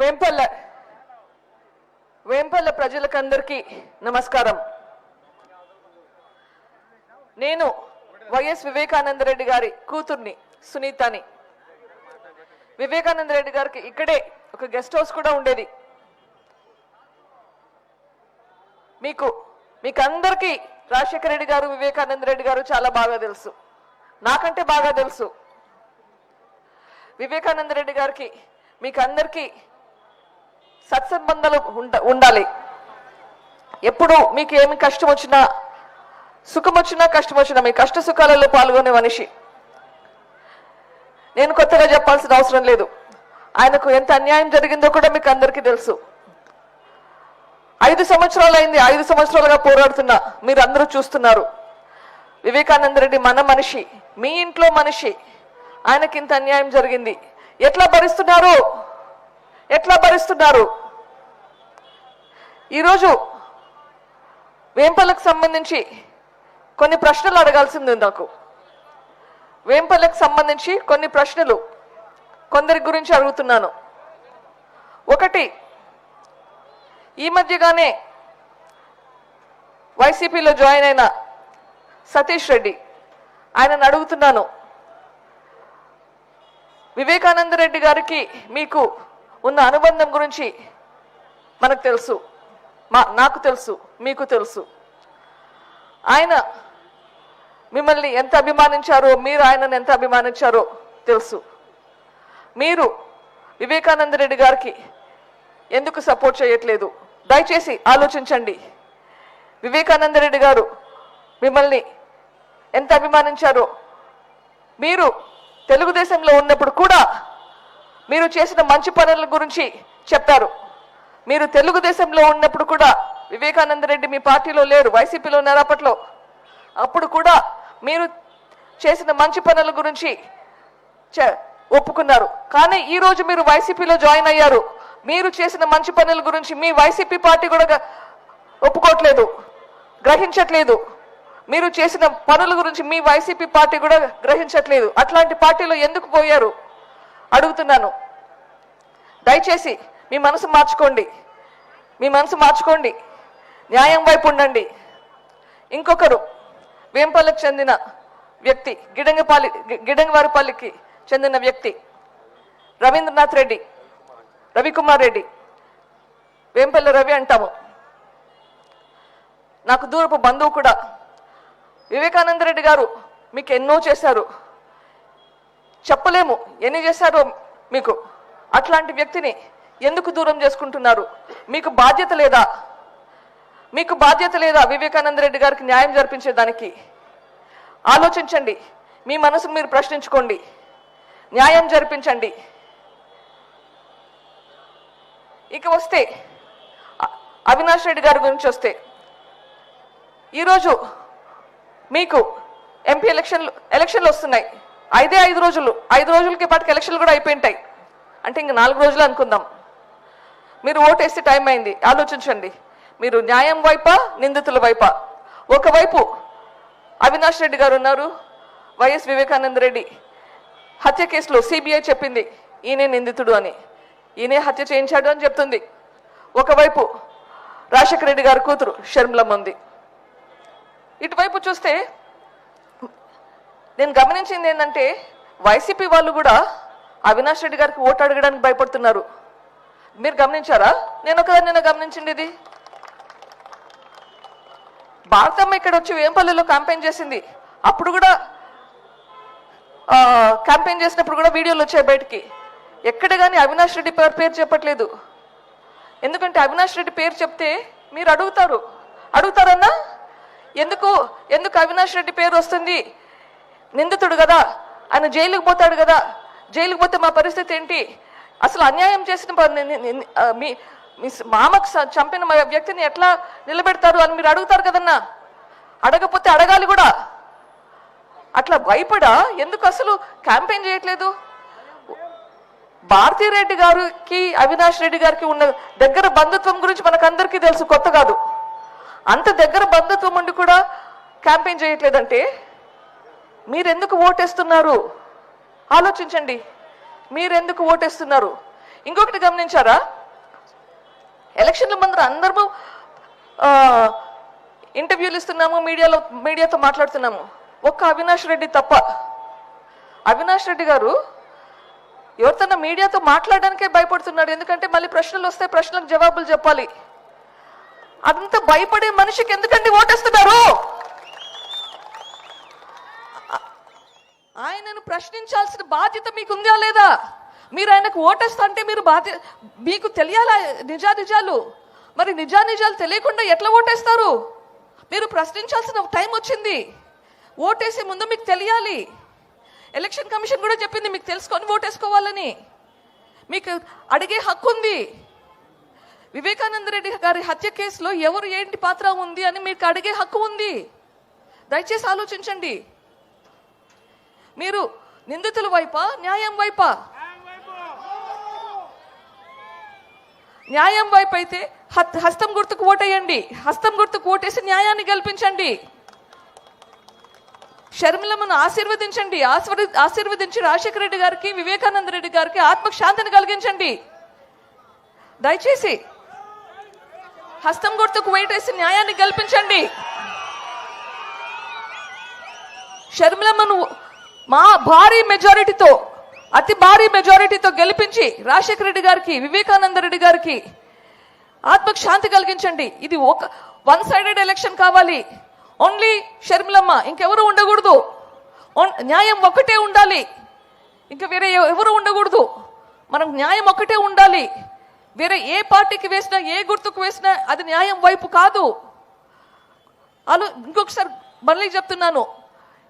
వేంపల్ల వేంపల్ల ప్రజలకందరికీ నమస్కారం. నేను వైఎస్ వివేకానంద రెడ్డి గారి కూతుర్ని సునీతని. వివేకానంద రెడ్డి గారికి ఇక్కడే ఒక గెస్ట్ హౌస్ కూడా ఉండేది. మీకు మీకు అందరికీ రాజశేఖర రెడ్డి గారు వివేకానంద రెడ్డి గారు చాలా బాగా తెలుసు. నాకంటే బాగా తెలుసు. వివేకానంద రెడ్డి గారికి మీకు అందరికీ సత్సంబంధాలు ఉండ ఉండాలి. ఎప్పుడు మీకు ఏమి కష్టం వచ్చినా సుఖం వచ్చినా కష్టం వచ్చినా మీ కష్ట సుఖాలలో పాల్గొనే మనిషి. నేను కొత్తగా చెప్పాల్సిన అవసరం లేదు. ఆయనకు ఎంత అన్యాయం జరిగిందో కూడా మీకు అందరికీ తెలుసు. ఐదు సంవత్సరాలు అయింది ఐదు సంవత్సరాలుగా పోరాడుతున్నా మీరు అందరూ చూస్తున్నారు. వివేకానంద రెడ్డి మన మనిషి మీ ఇంట్లో మనిషి. ఆయనకి ఇంత అన్యాయం జరిగింది. ఎట్లా భరిస్తున్నారు? ఎట్లా భరిస్తున్నారు? ఈరోజు వేంపల్లకు సంబంధించి కొన్ని ప్రశ్నలు అడగాల్సింది నాకు. వేంపల్లకు సంబంధించి కొన్ని ప్రశ్నలు కొందరి గురించి అడుగుతున్నాను. ఒకటి ఈ మధ్యగానే వైసీపీలో జాయిన్ అయిన సతీష్ రెడ్డి ఆయనను అడుగుతున్నాను. వివేకానంద రెడ్డి గారికి మీకు ఉన్న అనుబంధం గురించి మనకు తెలుసు. మా నాకు తెలుసు మీకు తెలుసు. ఆయన మిమ్మల్ని ఎంత అభిమానించారో మీరు ఆయనను ఎంత అభిమానించారో తెలుసు. మీరు వివేకానంద రెడ్డి గారికి ఎందుకు సపోర్ట్ చేయట్లేదు? దయచేసి ఆలోచించండి. వివేకానంద రెడ్డి గారు మిమ్మల్ని ఎంత అభిమానించారో మీరు తెలుగుదేశంలో ఉన్నప్పుడు కూడా మీరు చేసిన మంచి పనుల గురించి చెప్పారు. మీరు తెలుగుదేశంలో ఉన్నప్పుడు కూడా వివేకానంద రెడ్డి మీ పార్టీలో లేరు వైసీపీలో ఉన్నారు అప్పట్లో. అప్పుడు కూడా మీరు చేసిన మంచి పనుల గురించి ఒప్పుకున్నారు. కానీ ఈ రోజు మీరు వైసీపీలో జాయిన్ అయ్యారు. మీరు చేసిన మంచి పనుల గురించి మీ వైసీపీ పార్టీ కూడా ఒప్పుకోవట్లేదు గ్రహించట్లేదు. మీరు చేసిన పనుల గురించి మీ వైసీపీ పార్టీ కూడా గ్రహించట్లేదు. అట్లాంటి పార్టీలో ఎందుకు పోయారు? అడుగుతున్నాను. దయచేసి మీ మనసు మార్చుకోండి. మీ మనసు మార్చుకోండి. న్యాయం వైపు ఉండండి. ఇంకొకరు వేంపల్లికి చెందిన వ్యక్తి గిడంగపాలి గిడంగవారిపల్లికి చెందిన వ్యక్తి రవీంద్రనాథ్ రెడ్డి రవికుమార్ రెడ్డి. వేంపల్లి రవి అంటాము. నాకు దూరపు బంధువు కూడా వివేకానంద రెడ్డి గారు మీకు ఎన్నో చేశారు. చెప్పలేము. ఎన్ని చేశారో మీకు. అట్లాంటి వ్యక్తిని ఎందుకు దూరం చేసుకుంటున్నారు? మీకు బాధ్యత లేదా? మీకు బాధ్యత లేదా వివేకానంద రెడ్డి గారికి న్యాయం జరిపించేదానికి ఆలోచించండి. మీ మనసును మీరు ప్రశ్నించుకోండి. న్యాయం జరిపించండి. ఇక వస్తే అవినాష్ రెడ్డి గారి గురించి వస్తే ఈరోజు మీకు ఎంపీ ఎలక్షన్లు ఎలక్షన్లు వస్తున్నాయి. ఐదే ఐదు రోజులు ఐదు రోజులకి పాటికి ఎలక్షన్లు కూడా అయిపోయింటాయి. అంటే ఇంక నాలుగు రోజులు అనుకుందాం. మీరు ఓటేస్తే టైం అయింది. ఆలోచించండి. మీరు న్యాయం వైపా నిందితుల వైపా? ఒకవైపు అవినాష్ రెడ్డి గారు ఉన్నారు. వైఎస్ వివేకానంద రెడ్డి హత్య కేసులో సిబిఐ చెప్పింది ఈయనే నిందితుడు అని. ఈయనే హత్య చేయించాడు అని చెప్తుంది. ఒకవైపు రాజశేఖర రెడ్డి గారి కూతురు షర్మిలమ్మ ఉంది ఇటువైపు చూస్తే నేను గమనించింది ఏంటంటే వైసీపీ వాళ్ళు కూడా అవినాష్ రెడ్డి గారికి ఓటు అడగడానికి భయపడుతున్నారు. మీరు గమనించారా? నేను ఒకదాన్ని నేను గమనించింది ఇది. భారతమ్మ ఇక్కడ వచ్చి వేంపల్లిలో క్యాంపెయిన్ చేసింది. అప్పుడు కూడా క్యాంపెయిన్ చేసినప్పుడు కూడా వీడియోలు వచ్చాయి బయటికి. ఎక్కడ కానీ అవినాష్ రెడ్డి పేరు చెప్పట్లేదు. ఎందుకంటే అవినాష్ రెడ్డి పేరు చెప్తే మీరు అడుగుతారు. అడుగుతారన్నా? ఎందుకు ఎందుకు అవినాష్ రెడ్డి పేరు వస్తుంది? నిందితుడు కదా. ఆయన జైలుకు పోతాడు కదా. జైలుకు పోతే మా పరిస్థితి ఏంటి? అసలు అన్యాయం చేసిన మీ మీ మామకు చంపిన మా వ్యక్తిని ఎట్లా నిలబెడతారు అని మీరు అడుగుతారు కదన్నా? అడగపోతే అడగాలి కూడా. అట్లా భయపడా? ఎందుకు అసలు క్యాంపెయిన్ చేయట్లేదు? భారతీ రెడ్డి గారికి అవినాష్ రెడ్డి గారికి ఉన్న దగ్గర బంధుత్వం గురించి మనకందరికీ తెలుసు కొత్త కాదు. అంత దగ్గర బంధుత్వం ఉండి కూడా క్యాంపెయిన్ చేయట్లేదంటే మీరెందుకు ఓటేస్తున్నారు? ఆలోచించండి. మీరెందుకు ఓటేస్తున్నారు? ఇంకొకటి గమనించారా? ఎలక్షన్ల ముందర అందరము ఇంటర్వ్యూలు ఇస్తున్నాము మీడియాలో మీడియాతో మాట్లాడుతున్నాము. ఒక్క అవినాష్ రెడ్డి తప్ప. అవినాష్ రెడ్డి గారు ఎవరితోన్నా మీడియాతో మాట్లాడడానికే భయపడుతున్నాడు. ఎందుకంటే మళ్ళీ ప్రశ్నలు వస్తే ప్రశ్నలకు జవాబులు చెప్పాలి. అంత భయపడే మనిషికి ఎందుకండి ఓటేస్తున్నారు? ఆయనను ప్రశ్నించాల్సిన బాధ్యత మీకు ఉందా లేదా? మీరు ఆయనకు ఓటేస్తుంటే మీరు బాధ్య మీకు తెలియాలా నిజా నిజాలు మరి నిజా నిజాలు తెలియకుండా ఎట్లా ఓటేస్తారు? మీరు ప్రశ్నించాల్సిన టైం వచ్చింది. ఓటేసే ముందు మీకు తెలియాలి. ఎలక్షన్ కమిషన్ కూడా చెప్పింది మీకు తెలుసుకొని ఓటేసుకోవాలని. మీకు అడిగే హక్కు ఉంది. వివేకానంద రెడ్డి గారి హత్య కేసులో ఎవరు ఏంటి పాత్ర ఉంది అని మీకు అడిగే హక్కు ఉంది. దయచేసి ఆలోచించండి. మీరు నిందితుల వైపా న్యాయం వైపా? న్యాయం వైపు అయితే హస్తం గుర్తుకు ఓటేయండి. హస్తం గుర్తుకు ఓటేసి న్యాయాన్ని గెలిపించండి. షర్మిలమ్మను ఆశీర్వదించండి. ఆశీర్వ- ఆశీర్వదించి రాజశేఖర రెడ్డి గారికి వివేకానంద రెడ్డి గారికి ఆత్మశాంతిని కలిగించండి. దయచేసి హస్తం గుర్తుకు వేటేసి న్యాయాన్ని గెలిపించండి. షర్మిలమ్మను మా భారీ మెజారిటీతో అతి భారీ మెజారిటీతో గెలిపించి రాజశేఖర రెడ్డి గారికి వివేకానంద రెడ్డి గారికి ఆత్మకు శాంతి కలిగించండి. ఇది ఒక వన్ సైడెడ్ ఎలక్షన్ కావాలి. ఓన్లీ షర్మిలమ్మ ఇంకెవరు ఉండకూడదు. ఓన్- న్యాయం ఒకటే ఉండాలి. ఇంకా వేరే ఎవరు ఉండకూడదు. మనం న్యాయం ఒకటే ఉండాలి. వేరే ఏ పార్టీకి వేసినా ఏ గుర్తుకు వేసినా అది న్యాయం వైపు కాదు. అలా ఇంకొకసారి మళ్ళీ చెప్తున్నాను.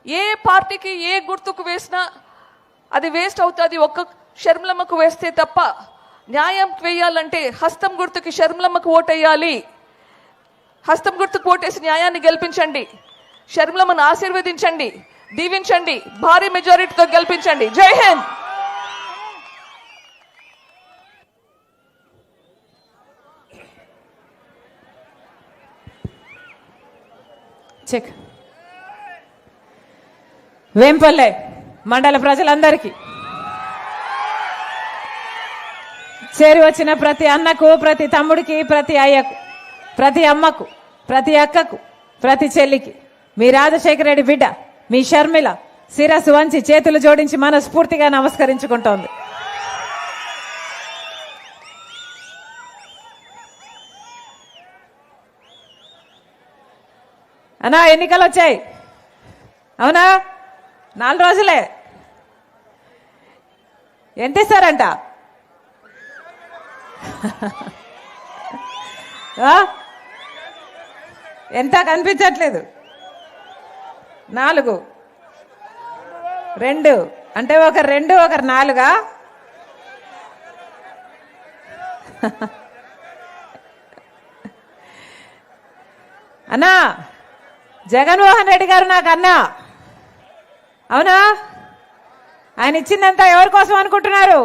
ఏ పార్టీకి ఏ గుర్తుకు వేసినా అది వేస్ట్ అవుతుంది ఒక్క షర్మిలమ్మకు వేస్తే తప్ప. న్యాయం వేయాలంటే హస్తం గుర్తుకి షర్మిలమ్మకు ఓటేయాలి. హస్తం గుర్తుకు ఓటేసి న్యాయాన్ని గెలిపించండి. షర్మిలమ్మను ఆశీర్వదించండి. దీవించండి. భారీ మెజారిటీతో గెలిపించండి. జై హింద్! చెక్. వేంపల్లె మండల ప్రజలందరికీ. చేరి వచ్చిన ప్రతి అన్నకు ప్రతి తమ్ముడికి ప్రతి అయ్యకు ప్రతి అమ్మకు ప్రతి అక్కకు ప్రతి చెల్లికి. మీ రాజశేఖర రెడ్డి బిడ్డ మీ షర్మిల శిరస్సు వంచి చేతులు జోడించి మనస్ఫూర్తిగా నమస్కరించుకుంటోంది. అన్నా ఎన్నికలు వచ్చాయి అవునా? నాలుగు రోజులే. ఎంత ఇస్తారంట ఎంత కనిపించట్లేదు. నాలుగు. రెండు. అంటే ఒకరు రెండు ఒకరు నాలుగా? అన్నా జగన్మోహన్ రెడ్డి గారు నాకు అన్నా అవునా? ఆయన ఇచ్చిందంతా ఎవరి కోసం అనుకుంటున్నారు?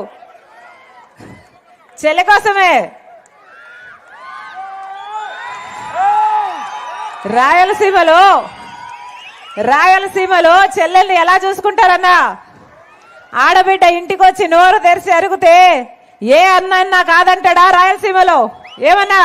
చెల్లె కోసమే. రాయలసీమలో రాయలసీమలో చెల్లెల్ని ఎలా చూసుకుంటారన్నా? ఆడబిడ్డ ఇంటికి వచ్చి నోరు తెరిచి అరిగితే ఏ అన్న కాదంటాడా రాయలసీమలో? ఏమన్నా?